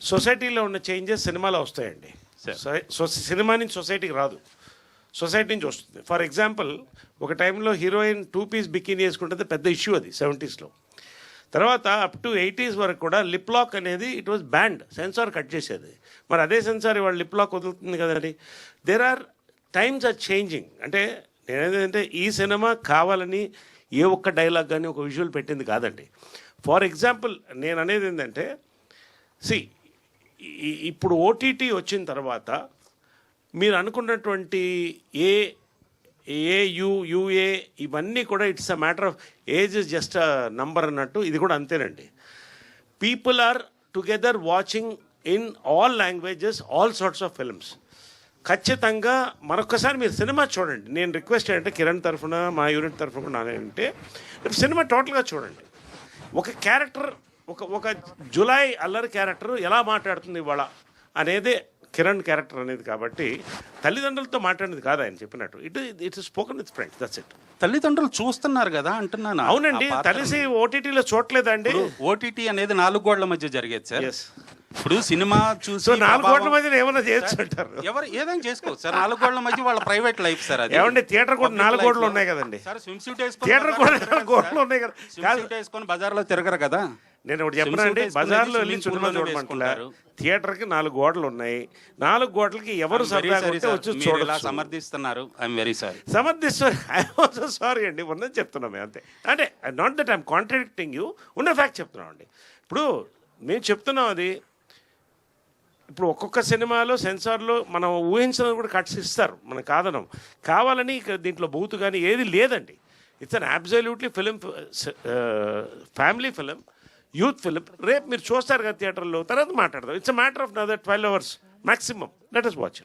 సొసైటీలో ఉన్న చేంజెస్ సినిమాలో వస్తాయండి. సో- సో సినిమా నుంచి సొసైటీకి రాదు. సొసైటీ నుంచి వస్తుంది. ఫర్ ఎగ్జాంపుల్ ఒక టైంలో హీరోయిన్ టూ పీస్ బికినీ వేసుకుంటే పెద్ద ఇష్యూ అది సెవెంటీస్లో. తర్వాత అప్ టు ఎయిటీస్ వరకు కూడా లిప్ లాక్ అనేది it was banned censor cut చేసేది. మరి అదే సెన్సార్ ఇవాళ లిప్ లాక్ వదులుతుంది కదండి. There are times are changing. అంటే నేనేంటంటే ఈ సినిమా కావాలని ఏ ఒక్క డైలాగ్ కానీ ఒక విజువల్ పెట్టింది కాదండి. ఫర్ ఎగ్జాంపుల్ నేను అనేది ఏంటంటే సి ఇప్పుడు ఓటీటీ వచ్చిన తర్వాత మీరు అనుకున్నటువంటి ఏ ఏ యుఏ ఇవన్నీ కూడా it's a matter of age is just a number అన్నట్టు ఇది కూడా అంతేనండి. People are together watching in all languages all sorts of films ఖచ్చితంగా మరొకసారి మీరు సినిమా చూడండి. నేను రిక్వెస్ట్ ఏంటంటే కిరణ్ తరఫున మా యూనిట్ తరఫున అంటే సినిమా టోటల్గా చూడండి. ఒక క్యారెక్టర్ ఒక ఒక జులై అల్లరి క్యారెక్టర్ ఎలా మాట్లాడుతుంది ఇవాళ అనేది కిరణ్ క్యారెక్టర్ అనేది కాబట్టి తల్లిదండ్రులతో మాట్లాడినది కాదు ఆయన చెప్పినట్టు. It it's spoken with friends that's it తల్లిదండ్రులు చూస్తున్నారు కదా అంటున్నాను. అవునండి తలిసి ఓటీటీలో చూడలేదండి ఓటీటీ అనేది నాలుగు గోడల మధ్య జరిగేది సార్. ఇప్పుడు సినిమా చూసి నాలుగు కోట్ల మధ్య ఏమైనా చేయొచ్చు అంటారు? ఎవరు ఏదైనా చేసుకోవచ్చు సార్. నాలుగు గోడల మధ్య వాళ్ళ ప్రైవేట్ లైఫ్ సార్ అది. ఏమండి థియేటర్ కూడా నాలుగు life కోట్లు లో- ఉన్నాయి కదండి. సార్ స్విమ్ సూట్ వేసుకొని థియేటర్ కూడా నాలుగు కోట్లు ఉన్నాయి కదా. స్విమ్ సూట్ వేసుకొని బజార్లో తిరగరు కదా. నేను ఒకటి suit వేసుకునేది బజార్లో వెళ్ళి లోనే చూడమంటలే. థియేటర్కి నాలుగు గోడలు ఉన్నాయి నాలుగు గోడలకి ఎవరు. వచ్చి సమర్థిస్తున్నారు. ఐఎమ్ వెరీ సారీ సమర్థిస్తారు ఐ సారీ అండి. ఉన్నది చెప్తున్నాం మేము అంతే. అంటే not that I'm contradicting you ఉన్న ఫ్యాక్ట్ చెప్తున్నాం అండి. ఇప్పుడు మేము చెప్తున్నాం అది. ఇప్పుడు ఒక్కొక్క సినిమాలో సెన్సార్లో మనం ఊహించినది కూడా కట్స్ ఇస్తారు. మనం కాదనం. కావాలని దీంట్లో బూతు కానీ ఏది లేదండి. It's an absolutely film family film youth film రేపు మీరు చూస్తారు కదా థియేటర్లో. తర్వాత మాట్లాడదాం. It's a matter of another twelve hours maximum let us watch it